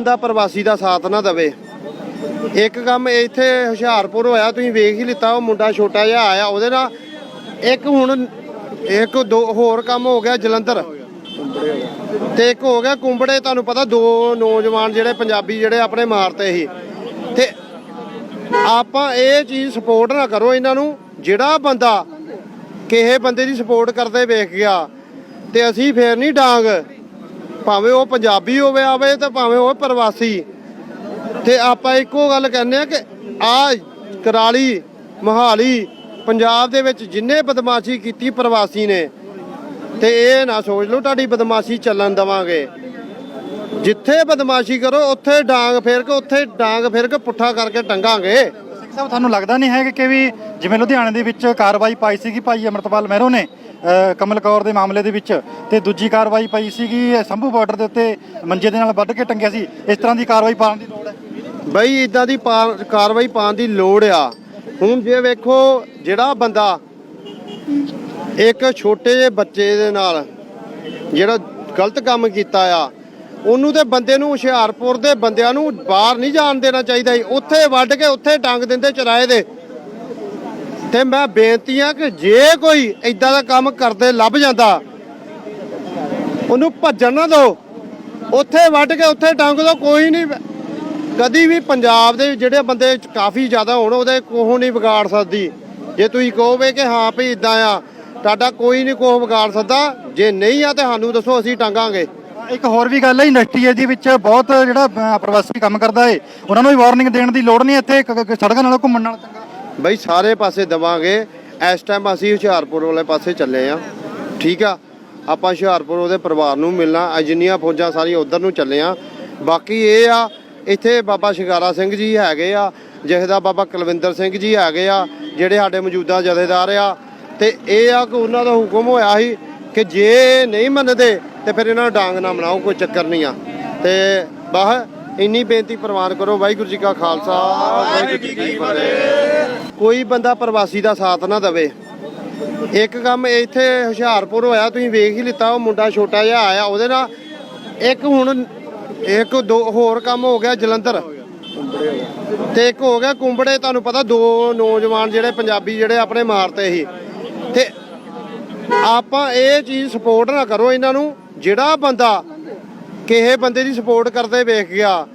ਬੰਦਾ ਪ੍ਰਵਾਸੀ ਦਾ ਸਾਥ ਨਾ ਦੇਵੇ। ਇੱਕ ਕੰਮ ਇੱਥੇ ਹੁਸ਼ਿਆਰਪੁਰ ਹੋਇਆ, ਤੁਸੀਂ ਵੇਖ ਹੀ ਲਿੱਤਾ, ਉਹ ਮੁੰਡਾ ਛੋਟਾ ਜਿਹਾ ਆਇਆ, ਉਹਦੇ ਨਾਲ ਇੱਕ ਹੁਣ ਇੱਕ ਦੋ ਹੋਰ ਕੰਮ ਹੋ ਗਿਆ ਜਲੰਧਰ। ਤੇ ਇੱਕ ਹੋ ਗਿਆ ਕੁੰਬੜੇ, ਤੁਹਾਨੂੰ ਪਤਾ ਦੋ ਨੌਜਵਾਨ ਜਿਹੜੇ ਪੰਜਾਬੀ ਜਿਹੜੇ ਆਪਣੇ ਮਾਰਤੇ ਸੀ। ਤੇ ਆਪਾਂ ਇਹ ਚੀਜ਼ ਸਪੋਰਟ ਨਾ ਕਰੋ ਇਹਨਾਂ ਨੂੰ, ਜਿਹੜਾ ਬੰਦਾ ਕਿਸੇ ਬੰਦੇ ਦੀ ਸਪੋਰਟ ਕਰਦੇ ਵੇਖ ਗਿਆ, ਤੇ ਅਸੀਂ ਫੇਰ ਨਹੀਂ ਡਾਂਗ। ਭਾਵੇਂ ਉਹ ਪੰਜਾਬੀ ਹੋਵੇ, ਆਵੇ ਤੇ ਭਾਵੇਂ ਉਹ ਪ੍ਰਵਾਸੀ। ਤੇ ਆਪਾਂ ਇੱਕੋ ਗੱਲ ਕਹਿੰਦੇ ਆ ਕਿ ਆ ਕਰਾਲੀ, ਮੋਹਾਲੀ, ਪੰਜਾਬ ਦੇ ਵਿੱਚ ਜਿੰਨੇ ਬਦਮਾਸ਼ੀ ਕੀਤੀ ਪ੍ਰਵਾਸੀ ਨੇ, ਤੇ ਇਹ ਨਾ ਸੋਚ ਲਓ ਤੁਹਾਡੀ ਬਦਮਾਸ਼ੀ ਚੱਲਣ ਦਵਾਂਗੇ। ਜਿੱਥੇ ਬਦਮਾਸ਼ੀ ਕਰੋ, ਉੱਥੇ ਡਾਂਗ ਫੇਰ ਕੇ, ਉੱਥੇ ਡਾਂਗ ਫੇਰ ਕੇ ਪੁੱਠਾ ਕਰਕੇ ਟੰਗਾਂਗੇ ਸਿੰਘ ਸਾਹਿਬ, ਤੁਹਾਨੂੰ ਲੱਗਦਾ ਨਹੀਂ ਹੈ ਕਿ ਵੀ ਜਿਵੇਂ ਲੁਧਿਆਣੇ ਦੇ ਵਿੱਚ ਕਾਰਵਾਈ ਪਾਈ ਸੀਗੀ ਭਾਈ ਅਮਰਤਪਾਲ ਮਹਿਰੋ ਨੇ ਕਮਲ ਕੌਰ ਦੇ ਮਾਮਲੇ ਦੇ ਵਿੱਚ ਤੇ ਦੂਜੀ ਕਾਰਵਾਈ ਪਾਈ ਸੀਗੀ ਸੰਭੂ ਬਾਰਡਰ ਦੇ ਉੱਤੇ ਮੰਜੇ ਦੇ ਨਾਲ ਵੱਢ ਕੇ ਟੰਗਿਆ ਸੀ। ਇਸ ਤਰ੍ਹਾਂ ਦੀ ਕਾਰਵਾਈ ਪਾਉਣ ਦੀ ਲੋੜ ਹੈ। ਬਈ ਇਦਾਂ ਦੀ ਕਾਰਵਾਈ ਪਾਉਣ ਦੀ ਲੋੜ ਆ। ਹੁਣ ਜੇ ਵੇਖੋ ਜਿਹੜਾ ਬੰਦਾ, ਇੱਕ ਛੋਟੇ ਜਿਹੇ ਬੱਚੇ ਦੇ ਨਾਲ ਜਿਹੜਾ ਗਲਤ ਕੰਮ ਕੀਤਾ ਆ, ਉਹਨੂੰ ਤੇ ਬੰਦੇ ਨੂੰ ਹੁਸ਼ਿਆਰਪੁਰ ਦੇ ਬੰਦਿਆਂ ਨੂੰ ਬਾਹਰ ਨਹੀਂ ਜਾਣ ਦੇਣਾ ਚਾਹੀਦਾ ਸੀ ਉੱਥੇ ਵੱਢ ਕੇ ਉੱਥੇ ਟੰਗ ਦਿੰਦੇ, ਚਰਾਏ ਦੇ। ਤੇ ਮੈਂ ਬੇਨਤੀ ਆ ਕਿ ਜੇ ਕੋਈ ਇਦਾਂ ਦਾ ਕੰਮ ਕਰਦੇ ਲੱਭ ਜਾਂਦਾ, ਉਹਨੂੰ ਭੱਜਣ ਨਾ ਦਿਓ। ਉੱਥੇ ਵੱਢ ਕੇ ਉੱਥੇ ਟੰਗ ਦਿਓ ਕੋਈ ਨਹੀਂ ਕਦੀ ਵੀ ਪੰਜਾਬ ਦੇ ਜਿਹੜੇ ਬੰਦੇ ਕਾਫੀ ਜ਼ਿਆਦਾ ਹੋਣ, ਉਹਦੇ ਕੋਹ ਨਹੀਂ ਵਿਗਾੜ ਸਕਦੀ। ਜੇ ਤੁਸੀਂ ਕਹੋਗੇ ਕਿ ਹਾਂ ਭਈ ਇਦਾਂ ਆ, ਤੁਹਾਡਾ ਕੋਈ ਨਹੀਂ ਕੋਹ ਵਿਗਾੜ ਸਕਦਾ। ਜੇ ਨਹੀਂ ਆ ਤੇ ਸਾਨੂੰ ਦੱਸੋ, ਅਸੀਂ ਟੰਗਾਂਗੇ। ਇੱਕ ਹੋਰ ਵੀ ਗੱਲ ਹੈ, ਇੰਡਸਟਰੀ ਹੈ ਦੇ ਵਿੱਚ ਬਹੁਤ ਜਿਹੜਾ ਪ੍ਰਵਾਸੀ ਕੰਮ ਕਰਦਾ ਹੈ ਉਹਨਾਂ ਨੂੰ ਵੀ ਵਾਰਨਿੰਗ ਦੇਣ ਦੀ ਲੋੜ ਨਹੀਂ, ਇੱਥੇ ਸੜਕਾਂ ਨਾਲੋਂ ਘੁੰਮਣ ਨਾਲ ਚੰਗਾ। ਬਈ ਸਾਰੇ ਪਾਸੇ ਦਵਾਂਗੇ। ਇਸ ਟਾਈਮ ਅਸੀਂ ਹੁਸ਼ਿਆਰਪੁਰ ਵਾਲੇ ਪਾਸੇ ਚੱਲੇ ਆ। ਠੀਕ ਆ? ਆਪਾਂ ਹੁਸ਼ਿਆਰਪੁਰ ਉਹਦੇ ਪਰਿਵਾਰ ਨੂੰ ਮਿਲਣਾ। ਜਿੰਨੀਆਂ ਫੌਜਾਂ ਸਾਰੀਆਂ ਉਧਰ ਨੂੰ ਚੱਲੇ ਆ। ਬਾਕੀ ਇਹ ਆ, ਇੱਥੇ ਬਾਬਾ ਸ਼ਿਕਾਰਾ ਸਿੰਘ ਜੀ ਹੈਗੇ ਆ ਜਿਹਦਾ ਬਾਬਾ ਕੁਲਵਿੰਦਰ ਸਿੰਘ ਜੀ ਹੈਗੇ ਆ, ਜਿਹੜੇ ਸਾਡੇ ਮੌਜੂਦਾ ਜਥੇਦਾਰ ਆ। ਤੇ ਇਹ ਆ ਕਿ ਉਹਨਾਂ ਦਾ ਹੁਕਮ ਹੋਇਆ ਸੀ ਕਿ ਜੇ ਨਹੀਂ ਮੰਨਦੇ, ਤੇ ਫਿਰ ਇਹਨਾਂ ਨੂੰ ਡਾਂਗ ਨਾ ਬਣਾਓ, ਕੋਈ ਚੱਕਰ ਨਹੀਂ ਆ। ਤੇ ਬਾਹ ਇੰਨੀ ਬੇਨਤੀ ਪ੍ਰਵਾਨ ਕਰੋ। ਵਾਹਿਗੁਰੂ ਜੀ ਕਾ ਖਾਲਸਾ, ਵਾਹਿਗੁਰੂ ਜੀ ਕੀ ਫਤਿਹ। ਕੋਈ ਬੰਦਾ ਪ੍ਰਵਾਸੀ ਦਾ ਸਾਥ ਨਾ ਦੇਵੇ। ਇੱਕ ਕੰਮ ਇੱਥੇ ਹੁਸ਼ਿਆਰਪੁਰ ਹੋਇਆ, ਤੁਸੀਂ ਵੇਖ ਹੀ ਲਿੱਤਾ, ਉਹ ਮੁੰਡਾ ਛੋਟਾ ਜਿਹਾ ਆਇਆ, ਉਹਦੇ ਨਾਲ ਇੱਕ ਹੁਣ ਇੱਕ ਦੋ ਹੋਰ ਕੰਮ ਹੋ ਗਿਆ ਜਲੰਧਰ। ਤੇ ਇੱਕ ਹੋ ਗਿਆ ਕੁੰਬੜੇ, ਤੁਹਾਨੂੰ ਪਤਾ ਦੋ ਨੌਜਵਾਨ ਜਿਹੜੇ ਪੰਜਾਬੀ ਜਿਹੜੇ ਆਪਣੇ ਮਾਰਤੇ ਸੀ। ਤੇ ਆਪਾਂ ਇਹ ਚੀਜ਼ ਸਪੋਰਟ ਨਾ ਕਰੋ ਇਹਨਾਂ ਨੂੰ, ਜਿਹੜਾ ਬੰਦਾ ਕਿਸੇ ਬੰਦੇ ਦੀ ਸਪੋਰਟ ਕਰਦੇ ਵੇਖ ਗਿਆ,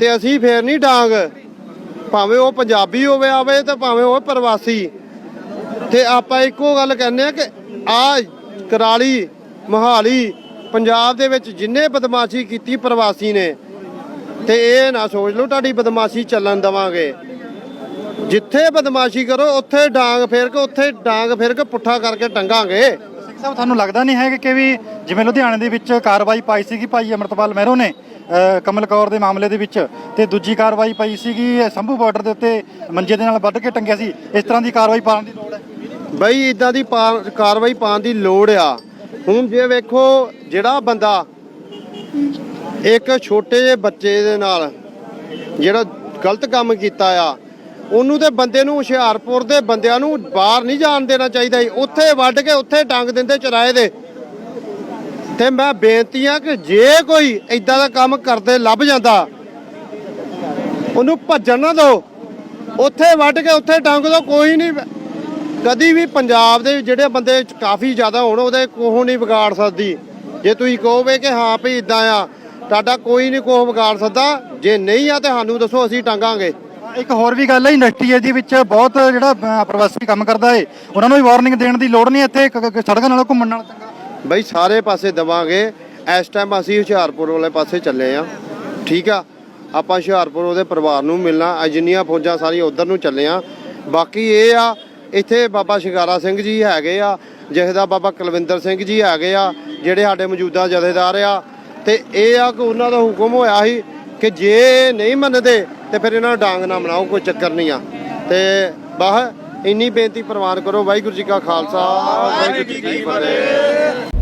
ਤੇ ਅਸੀਂ ਫੇਰ ਨਹੀਂ ਡਾਂਗ। ਭਾਵੇਂ ਉਹ ਪੰਜਾਬੀ ਹੋਵੇ, ਆਵੇ ਤੇ ਭਾਵੇਂ ਉਹ ਪ੍ਰਵਾਸੀ। ਤੇ ਆਪਾਂ ਇੱਕੋ ਗੱਲ ਕਹਿੰਦੇ ਆ ਕਿ ਆ ਕਰਾਲੀ, ਮੋਹਾਲੀ, ਪੰਜਾਬ ਦੇ ਵਿੱਚ ਜਿੰਨੇ ਬਦਮਾਸ਼ੀ ਕੀਤੀ ਪ੍ਰਵਾਸੀ ਨੇ, ਤੇ ਇਹ ਨਾ ਸੋਚ ਲਓ ਤੁਹਾਡੀ ਬਦਮਾਸ਼ੀ ਚੱਲਣ ਦਵਾਂਗੇ। ਜਿੱਥੇ ਬਦਮਾਸ਼ੀ ਕਰੋ, ਉੱਥੇ ਡਾਂਗ ਫੇਰ ਕੇ, ਉੱਥੇ ਡਾਂਗ ਫੇਰ ਕੇ ਪੁੱਠਾ ਕਰਕੇ ਟੰਗਾਂਗੇ। ਸਾਹਿਬ ਤੁਹਾਨੂੰ ਲੱਗਦਾ ਨਹੀਂ ਹੈ ਕਿ ਵੀ ਜਿਵੇਂ ਲੁਧਿਆਣੇ ਦੇ ਵਿੱਚ ਕਾਰਵਾਈ ਪਾਈ ਸੀਗੀ ਭਾਈ ਅਮਰਤਪਾਲ ਮਹਿਰੋ ਨੇ ਅ, ਕਮਲ ਕੌਰ ਦੇ ਮਾਮਲੇ ਦੇ ਵਿੱਚ ਤੇ ਦੂਜੀ ਕਾਰਵਾਈ ਪਾਈ ਸੀਗੀ ਸੰਭੂ ਬਾਰਡਰ ਦੇ ਉੱਤੇ ਮੰਜੇ ਦੇ ਨਾਲ ਵੱਢ ਕੇ ਟੰਗਿਆ ਸੀ। ਇਸ ਤਰ੍ਹਾਂ ਦੀ ਕਾਰਵਾਈ ਪਾਉਣ ਦੀ ਲੋੜ ਹੈ? ਬਈ ਇਦਾਂ ਦੀ ਪਾ- ਕਾਰਵਾਈ ਪਾਉਣ ਦੀ ਲੋੜ ਆ। ਹੁਣ ਜੇ ਵੇਖੋ ਜਿਹੜਾ ਬੰਦਾ ਇੱਕ ਛੋਟੇ ਜਿਹੇ ਬੱਚੇ ਦੇ ਨਾਲ ਜਿਹੜਾ ਗਲਤ ਕੰਮ ਕੀਤਾ ਆ ਉਹਨੂੰ ਤੇ ਬੰਦੇ ਨੂੰ ਹੁਸ਼ਿਆਰਪੁਰ ਦੇ ਬੰਦਿਆਂ ਨੂੰ ਬਾਹਰ ਨਹੀਂ ਜਾਣ ਦੇਣਾ ਚਾਹੀਦਾ ਸੀ ਉੱਥੇ ਵੱਢ ਕੇ ਉੱਥੇ ਟੰਗ ਦਿੰਦੇ, ਚਰਾਏ ਦੇ। ਤੇ ਮੈਂ ਬੇਨਤੀ ਆ ਕਿ ਜੇ ਕੋਈ ਇਦਾਂ ਦਾ ਕੰਮ ਕਰਦੇ, ਲੱਭ ਜਾਂਦਾ, ਉਹਨੂੰ ਭੱਜਣ ਨਾ ਦਿਓ। ਉੱਥੇ ਵੱਢ ਕੇ ਉੱਥੇ ਟੰਗ ਦਿਓ, ਕੋਈ ਨਹੀਂ ਕਦੀ ਵੀ ਪੰਜਾਬ ਦੇ ਜਿਹੜੇ ਬੰਦੇ ਕਾਫੀ ਜ਼ਿਆਦਾ ਹੋਣ, ਉਹਦੇ ਕੋਹ ਨਹੀਂ ਵਿਗਾੜ ਸਕਦੀ। ਜੇ ਤੁਸੀਂ ਕਹੋਗੇ ਕਿ ਹਾਂ ਭਈ ਇਦਾਂ ਆ, ਤੁਹਾਡਾ ਕੋਈ ਨਹੀਂ ਕੋਹ ਵਿਗਾੜ ਸਕਦਾ। ਜੇ ਨਹੀਂ ਆ ਤੇ ਸਾਨੂੰ ਦੱਸੋ, ਅਸੀਂ ਟੰਗਾਂਗੇ। ਇੱਕ ਹੋਰ ਵੀ ਗੱਲ ਹੈ ਇੰਡਸਟਰੀ ਦੇ ਵਿੱਚ ਬਹੁਤ ਜਿਹੜਾ ਅ, ਪ੍ਰਵਾਸੀ ਕੰਮ ਕਰਦਾ ਹੈ ਉਹਨਾਂ ਨੂੰ ਵੀ ਵਾਰਨਿੰਗ ਦੇਣ ਦੀ ਲੋੜ ਨਹੀਂ ਇੱਥੇ ਕ- ਕ- ਸੜਕਾਂ ਨਾਲੋਂ ਘੁੰਮਣ ਨਾਲ ਚੰਗਾ। ਬਈ ਸਾਰੇ ਪਾਸੇ ਦਵਾਂਗੇ ਇਸ ਟਾਈਮ ਅਸੀਂ ਹੁਸ਼ਿਆਰਪੁਰ ਵਾਲੇ ਪਾਸੇ ਚੱਲੇ ਆ। ਠੀਕ ਆ? ਆਪਾਂ ਹੁਸ਼ਿਆਰਪੁਰ ਉਹਦੇ ਪਰਿਵਾਰ ਨੂੰ ਮਿਲਣਾ ਅੱਜ ਜਿੰਨੀਆਂ ਫੌਜਾਂ ਸਾਰੀਆਂ ਉਧਰ ਨੂੰ ਚੱਲੇ ਆ। ਬਾਕੀ ਇਹ ਆ ਇੱਥੇ ਬਾਬਾ ਸ਼ਿਕਾਰਾ ਸਿੰਘ ਜੀ ਹੈਗੇ ਆ ਜਥੇਦਾਰ ਬਾਬਾ ਕੁਲਵਿੰਦਰ ਸਿੰਘ ਜੀ ਹੈਗੇ ਆ ਜਿਹੜੇ ਸਾਡੇ ਮੌਜੂਦਾ ਜਥੇਦਾਰ ਆ। ਤੇ ਇਹ ਆ ਕਿ ਉਹਨਾਂ ਦਾ ਹੁਕਮ ਹੋਇਆ ਸੀ ਕਿ ਜੇ ਨਹੀਂ ਮੰਨਦੇ ਤੇ ਫਿਰ ਇਹਨਾਂ ਨੂੰ ਡਾਂਗ ਨਾ ਬਣਾਓ, ਕੋਈ ਚੱਕਰ ਨਹੀਂ ਆ। ਤੇ ਬਾਹ ਇੰਨੀ ਬੇਨਤੀ ਪ੍ਰਵਾਨ ਕਰੋ, ਵਾਹਿਗੁਰੂ ਜੀ ਕਾ ਖਾਲਸਾ, ਵਾਹਿਗੁਰੂ ਜੀ ਕੀ ਫਤਿਹ।